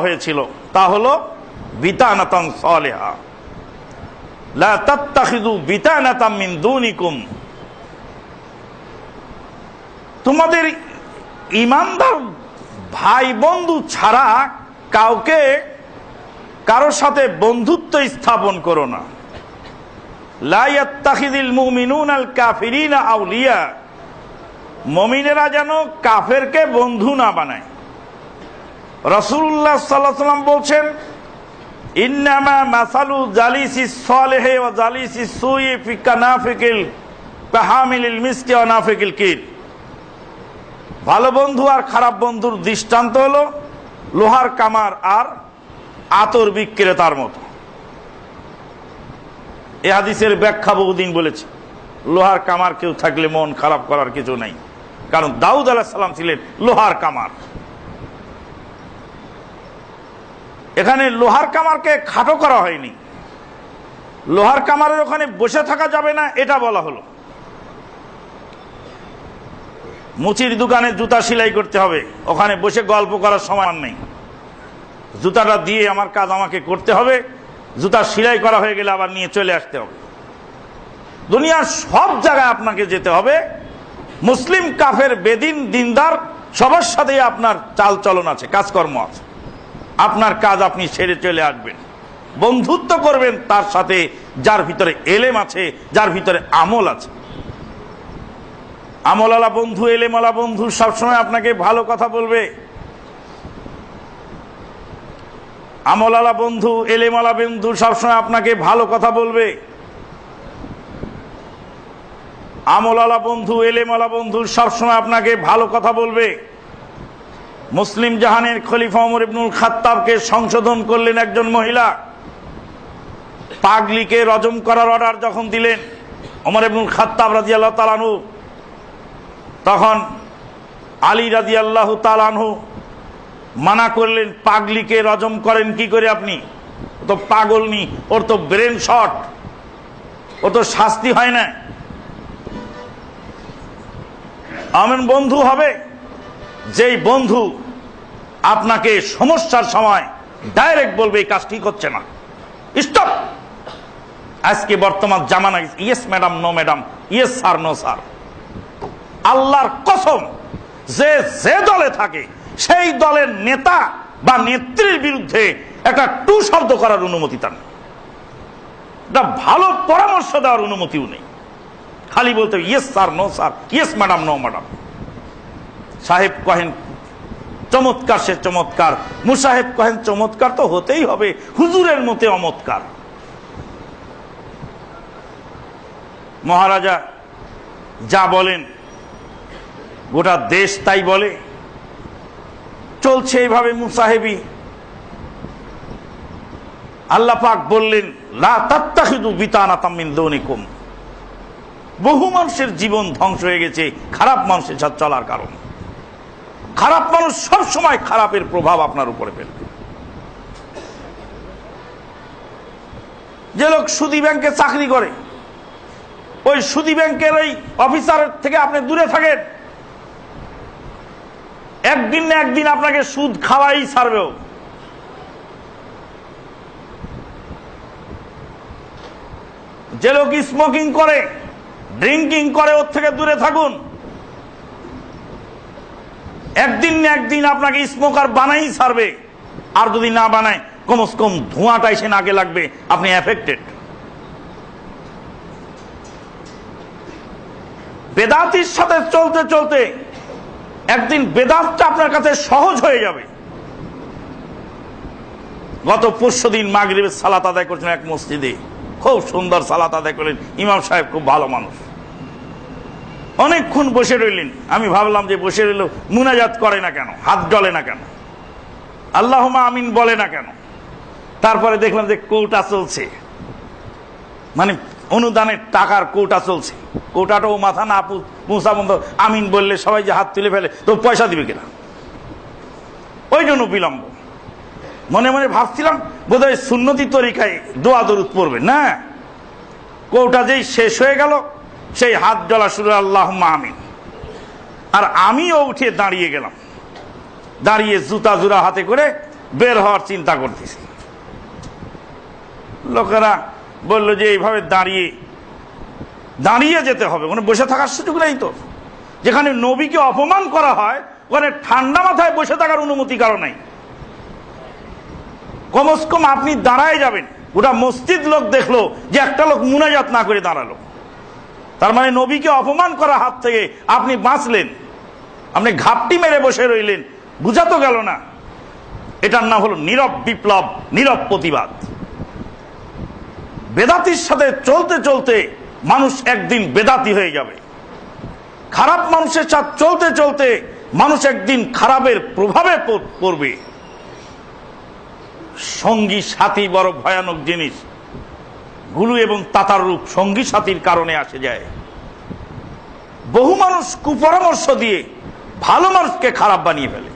হয়েছিল, তা হলো দুনিকুম। তোমাদের ইমানদার ভাই বন্ধু ছাড়া কাউকে কারোর সাথে বন্ধুত্ব স্থাপন করো না। লা ইয়াত্তাখিদিল মুমিনুন আল কাফিরিনা আউলিয়া। মমিনেরা যেন কাফেরকে বন্ধু না বানায়। রসুল্লাহ সাল্লাহ সাল্লাম বলছেন, ইন্নামা মাসালু ও জালিসি কাহামিল মিসকে কির ভালো বন্ধু আর খারাপ বন্ধুর দৃষ্টান্ত হলো লোহার কামার আর আতর বিক্রেতার মতো। এ হাদিসের ব্যাখ্যা বহুদিন বলেছে, লোহার কামার কেউ থাকলে মন খারাপ করার কিছু নাই। কারণ দাউদ আলাহ সাল্লাম ছিলেন লোহার কামার। এখানে লোহার কামারকে খাটো করা হয়নি। লোহার কামারের ওখানে বসে থাকা যাবে না, এটা বলা হলো। মুচির দোকানে জুতা সেলাই করতে হবে, ওখানে বসে গল্প করার সময় নেই। জুতাটা দিয়ে আমার কাজ আমাকে করতে হবে, জুতা সেলাই করা হয়ে গেলে আবার নিয়ে চলে আসতে হবে। দুনিয়ার সব জায়গায় আপনাকে যেতে হবে, মুসলিম কাফের বেদিন, দিনদার, সবার সাথেই আপনার চাল চলন আছে, কাজকর্ম আছে। আপনার কাজ আপনি ছেড়ে চলে আসবেন। বন্ধুত্ব করবেন তার সাথে, যার ভিতরে এলেম আছে, যার ভিতরে আমল আছে। আমলালা বন্ধু এলেমালা বন্ধু সবসময় আপনাকে ভালো কথা বলবে। আমলালা বন্ধু এলেমালা বন্ধু সবসময় আপনাকে ভালো কথা বলবে। আমলালা বন্ধু এলেমালা বন্ধু সবসময় আপনাকে ভালো কথা বলবে। মুসলিম জাহানের খলিফা অমর ইবনুল খাত্তাবকে সংশোধন করলেন একজন মহিলা। পাগলিকে রজম করার অর্ডার যখন দিলেন অমর ইবনুল খাত্তাব রাজি আল্লাহ তালানহু তখন আলী রাজি আল্লাহ তালানহু মানা করলেন, পাগলিকে রজম করেন কি করে আপনি? ও তো পাগল নি, ওর তো ব্রেন শট ও তো শাস্তি হয় না। এমন বন্ধু হবে, যেই বন্ধু আপনাকে সমস্যার সময় ডাইরেক্ট বলবে, এই কাজ ঠিক হচ্ছে না। স্টপ আজকে বর্তমান জামানা yes madam no madam yes sir no sir আল্লাহর কসম, যে যে দলে থাকে, সেই দলের নেতা বা নেত্রীর বিরুদ্ধে একটা টু শব্দ করার অনুমতি তার একটা ভালো পরামর্শ দেওয়ার অনুমতিও নেই। খালি বলতে yes sir no sir yes madam no madam সাহেব কহেন চমৎকার, সে চমৎকার। মুসাহেব কহেন, চমৎকার তো হতেই হবে। হুজুরের মতে অমৎকার। মহারাজা যা বলেন, গোটা দেশ তাই বলে। চলছে এইভাবে মুসাহেবি। আল্লাহ পাক বললেন, লা তাত্তাখিদু বিতানা তামিন দৌনিকুম। বহু মানুষের জীবন ধ্বংস হয়ে গেছে, খারাপ মানুষের সাথে চলার কারণ। খারাপ মানুষ সব সময় খারাপের প্রভাব আপনার উপরে ফেলবে যে লোক সুদি ব্যাংকে চাকরি করে, ওই সুদি ব্যাংকের ওই অফিসারের থেকে আপনি দূরে থাকেন। একদিন না একদিন আপনাকে সুদ খাওয়াই ছাড়বেও যে লোক স্মোকিং করে ড্রিঙ্কিং করে ওর থেকে দূরে থাকুন। একদিন না একদিন আপনাকে স্মোকার বানাই ছাড়বে। আর যদি না বানায় কমস কম ধোঁয়াটা এসে নাকে লাগবে। আপনি এফেক্টেড বেদাতির সাথে চলতে চলতে একদিন বেদাতটা আপনার কাছে সহজ হয়ে যাবে। গত পরশু দিন মাগরীবের সালাত আদায় করছেন এক মসজিদে। খুব সুন্দর সালাত আদায় করলেন ইমাম সাহেব খুব ভালো মানুষ। অনেকক্ষণ বসে রইলেন। আমি ভাবলাম যে বসে রইল মুনাজাত করে না কেন? হাত ডলে না কেন? আল্লাহ আমিন বলে না কেন? তারপরে দেখলাম যে কৌটা চলছে। মানে অনুদানের টাকার কৌটা চলছে। কৌটাটাও মাথা না পৌঁছা বন্ধ। আমিন বললে সবাই যে হাত তুলে ফেলে, তো পয়সা দিবে কিনা? ওই জন্য বিলম্ব। মনে মনে ভাবছিলাম বোধ হয় সুন্নতি তরিকায় দোয়া দরুদ পড়বে না। কৌটা যেই শেষ হয়ে গেল সেই হাত জ্বলা শুরু আল্লাহ আমিন। আর আমিও উঠে দাঁড়িয়ে গেলাম। দাঁড়িয়ে জুতা জুরা হাতে করে বের হওয়ার চিন্তা করতেছি। লোকেরা বলল যে, এইভাবে দাঁড়িয়ে দাঁড়িয়ে যেতে হবে। মানে বসে থাকার সুযোগ নেই তো। যেখানে নবীকে অপমান করা হয়, ওখানে ঠান্ডা মাথায় বসে থাকার অনুমতি কারও নাই। কমস কম আপনি দাঁড়ায় যাবেন। ওটা মসজিদ লোক দেখল যে একটা লোক মুনাজাত না করে দাঁড়াল। তার মানে নবীকে অপমান করা হাত থেকে আপনি বাঁচলেন। আপনি ঘাপটি মেরে বসে রইলেন। বুঝা তো গেল না। এটার নাম হলো নীরব বিপ্লব, নীরব প্রতিবাদ। বেদাতির সাথে চলতে চলতে মানুষ একদিন বেদাতি হয়ে যাবে। খারাপ মানুষের সাথে চলতে চলতে মানুষ একদিন খারাপের প্রভাবে পড়বে। সঙ্গী, সাথী বড় ভয়ানক জিনিস। গুরু এবং তাতার রূপ সঙ্গী সাথীর কারণে আসে যায়। বহু মানুষ কুপরামর্শ দিয়ে ভালো মানুষকে খারাপ বানিয়ে ফেলে।